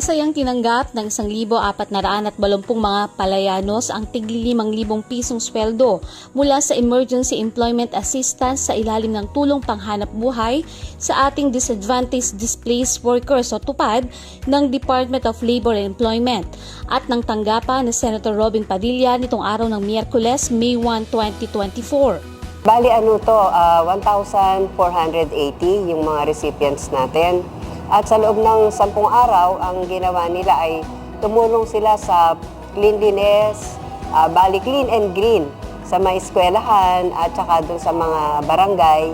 Masayang tinanggap ng 1,480 mga palayanos ang tigli 5,000 pisong sweldo mula sa Emergency Employment Assistance sa ilalim ng tulong panghanap buhay sa ating Disadvantaged Displaced Workers o TUPAD ng Department of Labor and Employment at ng tanggapan ni Senator Robin Padilla nitong araw ng Miyerkules, May 1, 2024. Bali ano to, ah, 1,480 yung mga recipients natin. At sa loob ng 10 araw, ang ginawa nila ay tumulong sila sa cleanliness, ah, bali clean and green sa mga eskwelahan at saka dun sa mga barangay.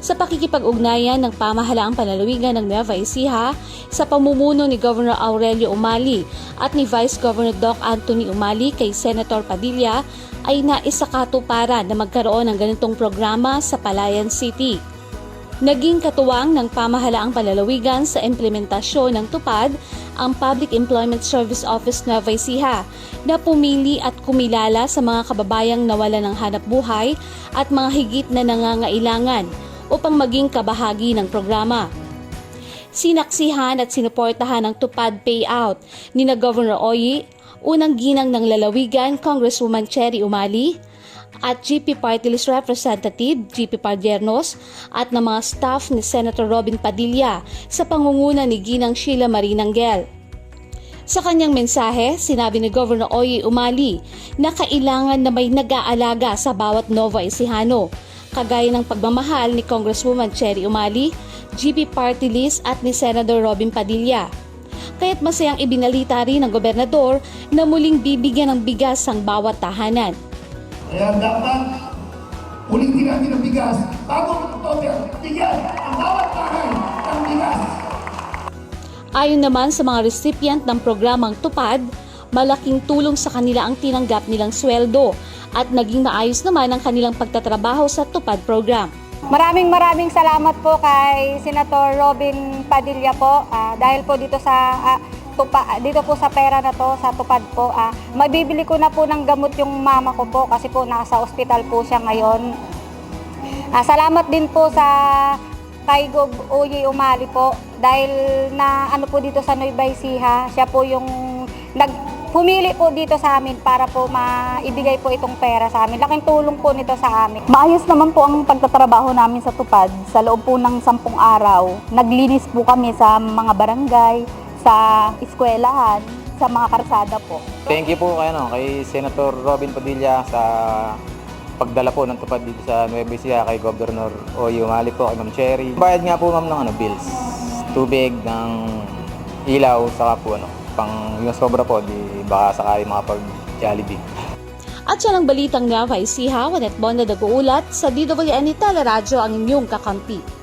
sa pakikipag-ugnayan ng pamahalaang panlalawigan ng Nueva Ecija sa pamumuno ni Governor Aurelio Umali at ni Vice Governor Doc Anthony Umali kay Senator Padilla ay naisakatuparan na magkaroon ng ganitong programa sa Palayan City. Naging katuwang ng pamahalaang panlalawigan sa implementasyon ng TUPAD ang Public Employment Service Office Nueva Ecija na pumili at kumilala sa mga kababayang nawala ng hanap buhay at mga higit na nangangailangan upang maging kabahagi ng programa. Sinaksihan at sinuportahan ng tupad payout ni na Governor Oyi, unang ginang ng lalawigan Congresswoman Cherry Umali, at GP Party List Representative GP Padiernos at ng mga staff ni Senator Robin Padilla sa pangunguna ni Ginang Sheila Marinanggel. Sa kanyang mensahe, sinabi ni Governor Oye Umali na kailangan na may nag-aalaga sa bawat Nova Ecijano, kagaya ng pagmamahal ni Congresswoman Cherry Umali, GP Party List at ni Senator Robin Padilla. Kaya't masayang ibinalita rin ng gobernador na muling bibigyan ng bigas ang bawat tahanan. Kaya dapat ulitin natin ang bigas. Bago mag-October, bigyan ang bawat bahay ng bigas. Ayon naman sa mga recipient ng programang Tupad, malaking tulong sa kanila ang tinanggap nilang sweldo at naging maayos naman ang kanilang pagtatrabaho sa Tupad program. Maraming maraming salamat po kay Senator Robin Padilla po ah, dahil po dito sa ah, tupa, dito po sa pera na to sa tupad po ah, mabibili ko na po ng gamot yung mama ko po kasi po nasa ospital po siya ngayon. Ah, salamat din po sa kay Gob Uyi Umali po dahil na ano po dito sa Nueva Ecija, siya po yung nag pumili po dito sa amin para po maibigay po itong pera sa amin. Laking tulong po nito sa amin. Maayos naman po ang pagtatrabaho namin sa Tupad. Sa loob po ng sampung araw, naglinis po kami sa mga barangay, sa eskwelahan, sa mga karsada po. Thank you po kay, ano, kay Senator Robin Padilla sa pagdala po ng tupad dito sa Nueva Ecija kay Governor Oyo Mali po, kay Ma'am Cherry. Bayad nga po ma'am ng ano, bills, tubig, ng ilaw, saka po ano, pang yung sobra po, di baka sakali mga pag Jollibee. At yan ang balitang Nueva Ecija, Wanet Bonda nag-uulat sa DWN Teleradyo ang inyong kakampi.